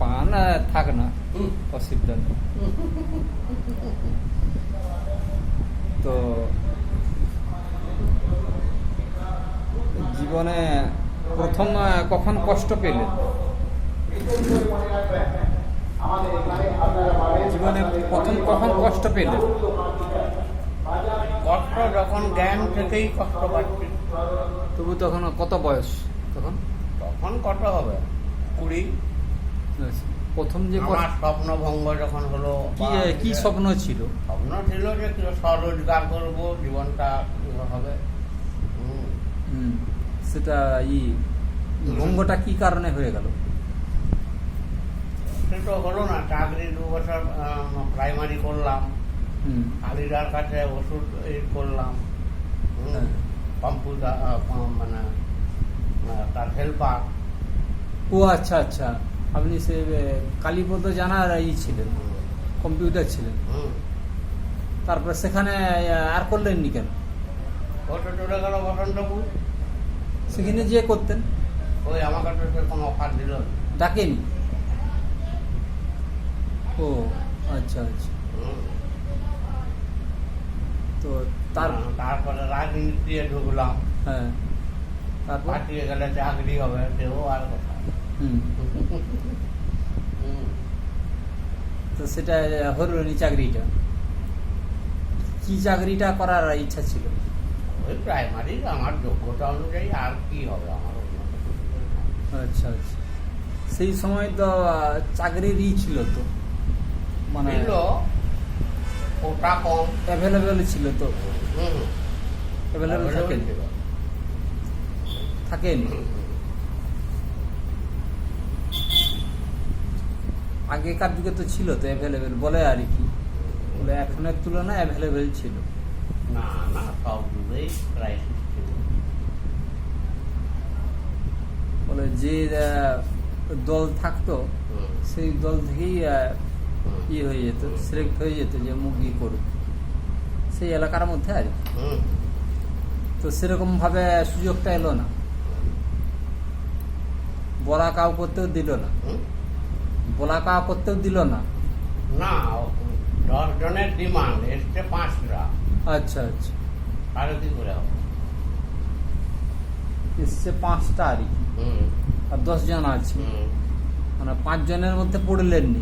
পান থাক না অসুবিধা নেই তো জীবনে প্রথম কখন কষ্ট পেলেন জীবনে প্রথম কখন কষ্ট পেলেন কষ্ট যখন জ্ঞান থেকেই কষ্ট পাচ্ছি তবু তখন কত বয়স তখন তখন কত হবে? কুড়ি? প্রথম যে আমার স্বপ্ন ভঙ্গ যখন হলো কি স্বপ্ন ছিল? স্বপ্ন ছিল যে স্বরোজগার করব জীবনটা হবে। সেটা ই ভঙ্গটা কি কারণে হয়ে গেল? সে তো হলো না চাকরি দু বছর প্রাইমারি করলাম। হুম। কালিদার কাছে ওষুধ করলাম। হ্যাঁ। কম্পিউটার মানে তার হেল্পার ও আচ্ছা আচ্ছা। আপনি সে কালীপদ জানার ই ছিলেন কম্পিউটার ছিলেন। তারপর সেখানে আর করলেননি কেন? ওটা চলে গেল বসন্তপুর। সেখানে যে করতেন? ওই আমাকে কোনো অফার দিল। ডাকেনি? ও আচ্ছা আচ্ছা। তো তারপরে রাজনীতি ঢুকলাম। হ্যাঁ। তারপর? পাঠিয়ে গেলে চাকরি হবে সেও আর কথা। তো সেটা হরুনি চাকরিটা? কি চাকরিটা করার ইচ্ছা ছিল? ওই প্রাইমারি আমার যোগ্যতা অনুযায়ী আর কি হবে আমার। আচ্ছা আচ্ছা। সেই সময় তো আ, চাকরির ই ছিল তো? মানে ছিল ওটা কম। অ্যাভেলেবেল ছিল তো? অ্যাভেলেবেল ছিল। থাকেন। আগেকার যুগে তো ছিল তো অ্যাভেলেবেল বলে আর কি। বলে এখনের তুলনায় অ্যাভেলেবেল ছিল। না না বলে যে দল থাকতো সেই দল থেকেই আহ, হুম। ই হয়ে যেত সিলেক্ট হয়ে যেত যে মুগি করুক। সেই এলাকার মধ্যে আর। তো সেরকম ভাবে সুযোগটা এলো না। বলা কাউ করতেও দিল না। বলাকাও বলা কাউ করতেও দিল না। না দশ জনের ডিমান্ড এসছে পাঁচটা আচ্ছা আচ্ছা। আরও কি করে এসছে পাঁচটা আর কি। হুম। আর দশ জন আছে মানে পাঁচ জনের মধ্যে পড়লেননি।